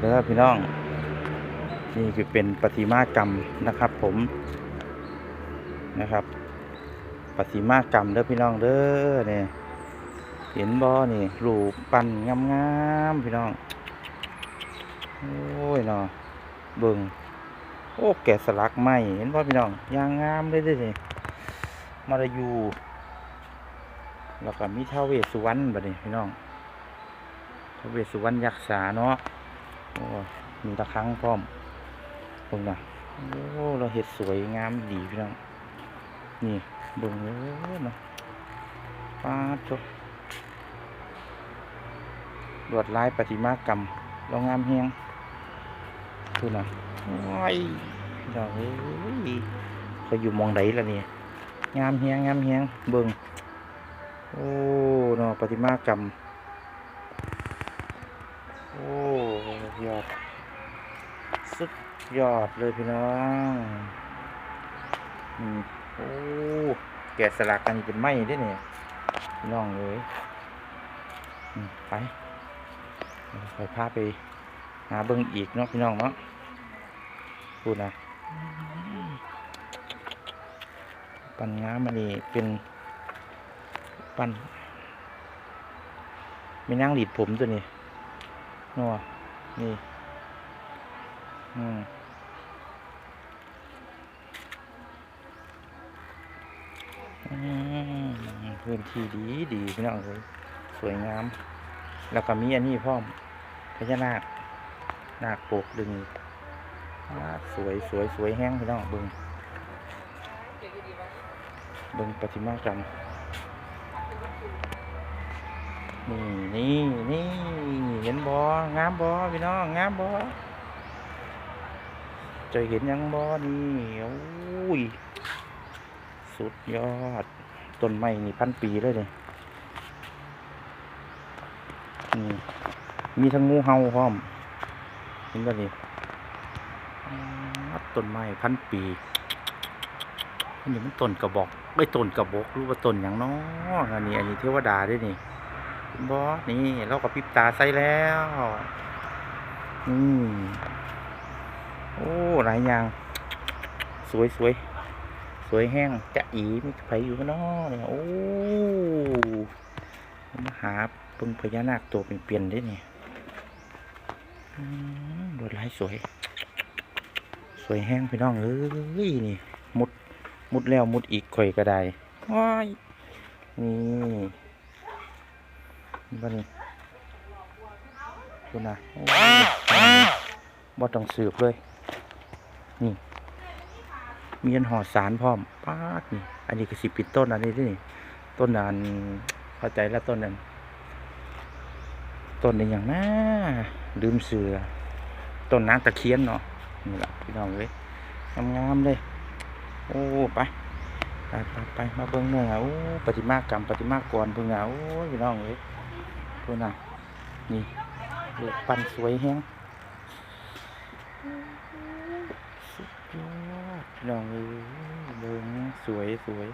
เด้อพี่น้อง นี่คือเป็นประติมากรรมนะครับ ผมนะครับประติมากรรมเด้อพี่น้องเด้อเนี่ยเห็นบ่นี่รูปปั้นงามๆพี่น้อง โอ้ยเนาะเบิ่งโอ้แกะสลักไม้เห็นบ่พี่น้องยางงามเลยด้อนี่มาลายูแล้วก็มีท้าวเวสสุวรรณบัดนี้พี่น้องท้าวเวสสุวรรณยักษ์ษาเนาะ โอ้มีตะครังพร้อมเบิ่งนะโอ้เราเห็ดสวยงามดีพี่น้องนี่เบิ่งเลยนาะป้าดโตลวดลายประติมากรรมเรางามเฮียงดูนะว้ายดอกเอ้ยเขาอยู่มองไหนล่ะเนี่ยงามเฮียงงามเฮียงเบิ่งโอ้เนาะประติมากรรมโอ้ ยอด สุดยอดเลยพี่น้องอืมโอ้แกะสลักอันนี้เป็นไม้ด้วยเนี่ยพี่น้องเลยไปไปพาไป หาเบิ้งอีกเนาะพี่น้องเนาะพูดนะปันง้ามันนี่เป็นปันไม่นั่งหลีดผมตัวนี้นัว นี่ อืมพื้นที่ดีดีพี่น้องเลยสวยงาม แล้วก็มีอันนี้พร้อมพญานาคนาคปกดึงสวยสวยสวยแห้งพี่น้องเบิงเบิงประติมากรรมนี่นี่นี่ เห็นบองามบอพี่น้องงามบอจะเห็นยังบ่นี่โอ้ยสุดยอดต้นไม้นี่พันปีเลยเลยนี่มีทั้งงูเห่าพร้อมเห็นบ่นี่ต้นไม้พันปีนนี้มันต้นกระบอกไม่ต้นกระบอกรู้ว่าต้นอย่างน้ออันนี้ อันนี้เทวดาด้วยนี่ เห็นบ่นี่เราก็พริบตาใส่แล้วอืมโอ้หลายอย่าง สวยสวยสวยแห้งจะอีมีไผอยู่กันเนาะเนี่ยโอ้มาหาเพิ่งพญานาคตัวเป็นเปลี่ยนได้เนี่ยอืมดวดลายสวย สวยแห้งพี่น้องเอ้ยนี่มุดมุดแล้วมุดอีกข่อยก็ได้ว้ายนี่ บ้านี่คุณนะบ่ต้องสืบเลย นี่ มีอันห่อสารพร้อมป้าดนี่ อันนี้ก็สิปิดต้นอันนี้ด้วยนี่ ต้นนั้นเข้าใจแล้วต้นนั้น ต้นนี้อย่างน่าลืมเสือ ต้นนางตะเคียนเนาะ นี่แหละพี่น้องเลยงามๆเลย โอ้ ไปไปไปมาเบิ่งเนื้อโอ้ปฏิมากรรมปฏิมากรเพิ่งเอาโอ้พี่น้องเลย เพิ่นน่ะ นี่ลูกปั้นสวยแฮงสุดยอดพี่น้องเอ้ยเบิ่งสวยสวย